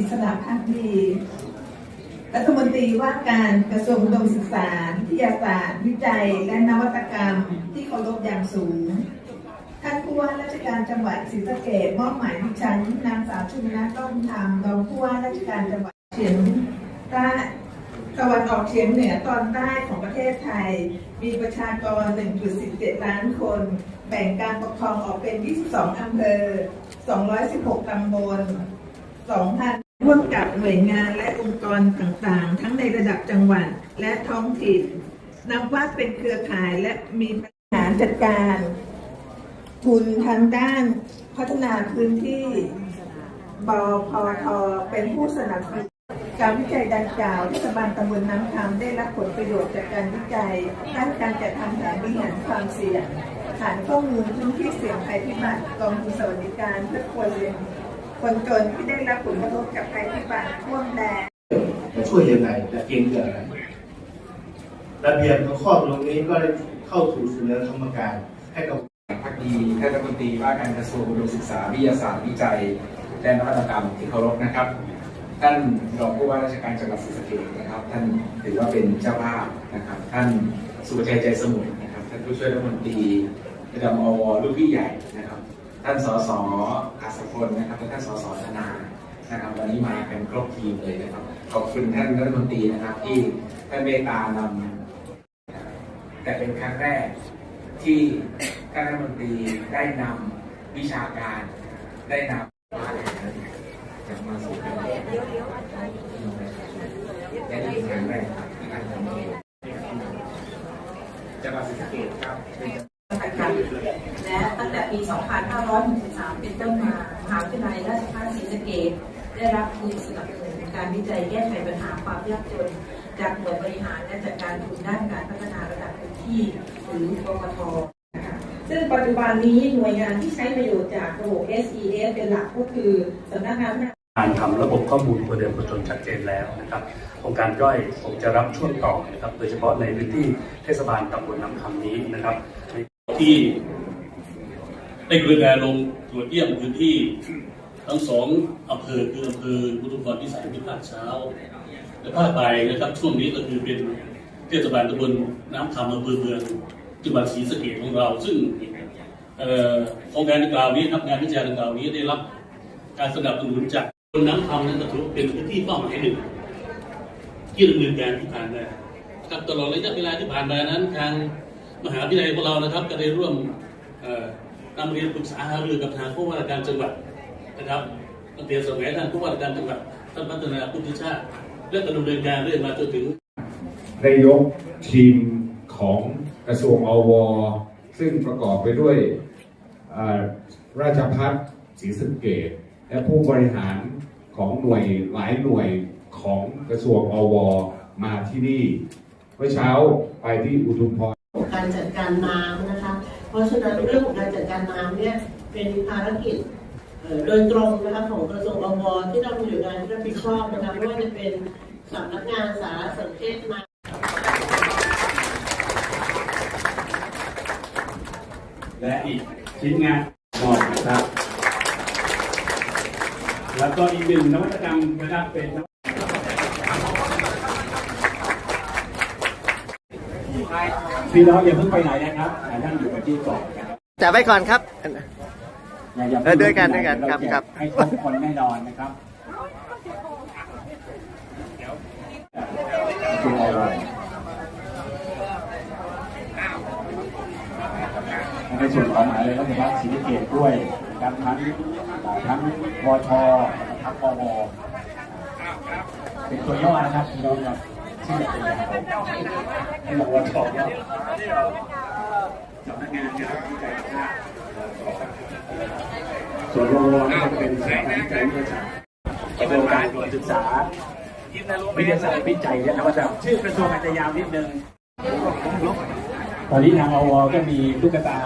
อิสระพักดี รัฐมนตรีว่าการกระทรวงอุดมศึกษาวิทยาศาสตร์ วิจัย และนวัตกรรมที่เคารพอย่างสูง ท่านผู้ว่าราชการจังหวัดศรีสะเกษมอบหมายดิฉันนางสาวชุนนัทต้นธรรมรองผู้ว่าราชการจังหวัดเฉียงใต้ตะวันออกเฉียงเหนือตอนใต้ของประเทศไทย มีประชากร 1.17 ล้านคน แบ่งการปกครองออกเป็น 22 อำเภอ 216 ตำบล 2,000 ร่วมกับหน่วยงานและองค์กรต่างๆ ทั้งในระดับจังหวัดและท้องถิ่นนับว่าเป็นเครือข่ายและมีปัญหารจัดการ ทุนทางด้านพัฒนาพื้นที่ บพทเป็นผู้สนับสนุนการวิจัยดังกล่าวเทศบาลตำบลน้ำคำได้รับผลประโยชน์จากการวิจัยด้านการจัดทำแผนบริหารความเสี่ยงฐานข้อมูลพื้นที่เสี่ยงภัยพิบัติกองทุนสวัสดิการเพื่อคนเรียน คนจนที่ได้รับผลกระทบจากภัยพิบัติท่วมแดนจะช่วยยังไงจะเก่งเรื่องอะไรระเบียบของข้อตรงนี้ก็ได้เข้าสู่เสนอคณะกรรมการให้กับพักดีท่านรัฐมนตรีว่าการกระทรวงอุดมศึกษาวิทยาศาสตร์วิจัยและนวัตกรรมที่เคารพนะครับ ท่านรองผู้ว่าราชการจังหวัดศรีสะเกษนะครับ ท่านถือว่าเป็นเจ้าภาพนะครับ ท่านสุภชัยใจสมุทรนะครับ ท่านผู้ช่วยรัฐมนตรีระดับอวลูกพี่ใหญ่นะครับ ท่านสสอาสพลนะครับและท่านสสธนานะครับวันนี้มากันครบทีมเลยนะครับ ขอบคุณท่านรัฐมนตรีนะครับ ที่ท่านเมตตานำแต่เป็นครั้งแรกที่ท่านรัฐมนตรีได้นำวิชาการได้นำจะมาสู่การและนี่เป็นครั้งแรกครับที่ท่านทำจังหวัดศรีสะเกษครับ นะคะและตั้งแต่ปี 2563 เป็นต้นมามหาวิทยาลัยราชภัฏศรีสะเกษได้รับทุนสนับสนุนการวิจัยแก้ไขปัญหาความยากจน จากหน่วยบริหารและจัดการทุนด้านการพัฒนาระดับพื้นที่หรือปปทซึ่งปัจจุบันนี้หน่วยงานที่ใช้ประโยชน์จากระบบ SES เป็นหลักก็คือสำนักงานพัฒนาการทำระบบข้อมูลครัวเรือนประชนชัดเจนแล้วนะครับโครงการย่อยผมจะรับช่วงต่อนะครับโดยเฉพาะในพื้นที่เทศบาลตำบลน้ำคำนี้นะครับ ที่ได้กระจาลงตรวจเยี่ยมพื้นที่ทั้งสองอำเภอคืออำเภอพุทธพรพิสัยมีภาคเช้า และภาคบ่ายนะครับช่วงนี้ก็คือเป็นเทศบาลตำบลน้ำคำอำเภอเมืองจังหวัดศรีสะเกษของเรา ซึ่งอ่อโครงการดังกล่าวนี้ครับงานวิจัยดังกล่าวนี้ได้รับการสนับสนุนจากคนน้ำคำนั้นก็ถือว่าเป็นพื้นที่เป้าหมายหนึ่ง ที่ดำเนินการที่ผ่านมาครับตลอดระยะเวลาที่ผ่านมานั้นทาง มหาวิทยาลัยของเรานะครับ ก็ได้ร่วมนำเรียนปรึกษาหารือกับทางผู้ว่าราชการจังหวัดนะครับตั้งแต่สมัยท่านผู้ว่าราชการจังหวัดท่านพัฒนาพุทธิชาติและก็ดำเนินการเรื่อยมาจนถึงได้ยกทีมของกระทรวงอว ซึ่งประกอบไปด้วยราชพัฒศรีสะเกษและผู้บริหารของหน่วยหลายหน่วยของกระทรวงอว มาที่นี่ มื่อเช้าไปที่อุทุมพรการจัดการน้ำนะคะ เพราะฉะนั้นเรื่องของการจัดการน้ำเนี่ยเป็นภารกิจเอ่อโดยตรงนะคะของกระทรวงอวที่เราอยู่งานที่รับผิดชอบนะคะไม่ว่าจะเป็นสำนักงานสารสนเทศมาและอีกชิ้นงานหมดนะครับ แล้วก็อีกหนึ่งนวัตกรรมนะครับเป็น พี่น้องอย่าเพิ่งไปไหนนะครับอ่านั่งอยู่กับที่ก่อนนะครับจับไว้ก่อนครับอย่าอย่าเออด้วยกันด้วยกันครับครับให้ครบคนแน่นอนนะครับคืออะไรในส่วนของมหาเลยรัฐบาลศรีสะเกษด้วยนะครับทั้งทั้งวชทั้งปวเป็นตัวย่อนะครับพี่น้องครับ ชื่อแบบเป็นยาวให้บอกวชย่อสำนักงานการวิจัยชาติส่วนรวนี่จะเป็นสถาบันวิจัยวิทยาศาสตร์กระทรวงการศึกษาวิทยาศาสตร์วิจัยและนวัตกรรมชื่อกระทรวงอาจจะยาวนิดนึงตอนนี้ทางอวก็มีตุ๊กตา